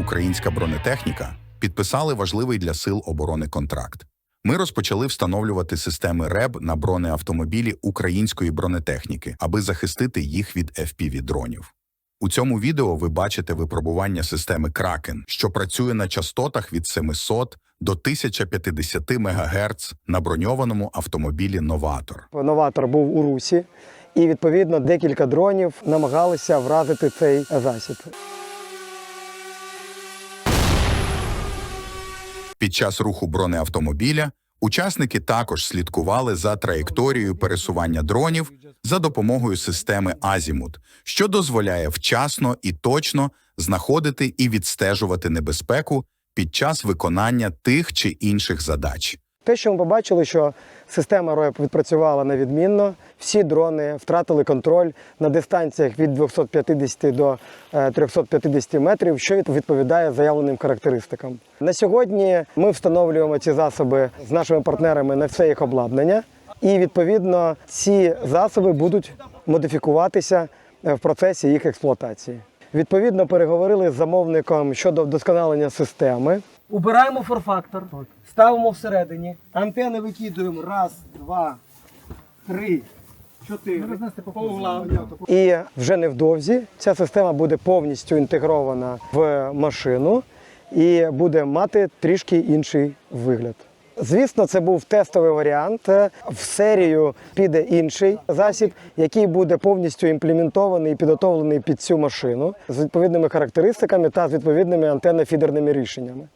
українська бронетехніка підписали важливий для сил оборони контракт. Ми розпочали встановлювати системи РЕБ на бронеавтомобілі української бронетехніки, аби захистити їх від FPV-дронів. У цьому відео ви бачите випробування системи Кракен, що працює на частотах від 700 до 1050 МГц на броньованому автомобілі Новатор. Новатор був у русі, і відповідно декілька дронів намагалися вразити цей засіб. Під час руху бронеавтомобіля учасники також слідкували за траєкторією пересування дронів за допомогою системи Азімут, що дозволяє вчасно і точно знаходити і відстежувати небезпеку під час виконання тих чи інших задач. Те, що ми побачили, що система РОЕП відпрацювала невідмінно, всі дрони втратили контроль на дистанціях від 250 до е, 350 метрів, що відповідає заявленим характеристикам. На сьогодні ми встановлюємо ці засоби з нашими партнерами на все їх обладнання, і відповідно ці засоби будуть модифікуватися е, в процесі їх експлуатації. Відповідно, переговорили з замовником щодо вдосконалення системи. Убираємо форфактор, ставимо всередині, антени викидуємо раз, два, три, чотири. По углам. І вже невдовзі ця система буде повністю інтегрована в машину і буде мати трішки інший вигляд. Звісно, це був тестовий варіант. В серію піде інший засіб, який буде повністю імплементований і підготовлений під цю машину з відповідними характеристиками та з відповідними антенно-фідерними рішеннями.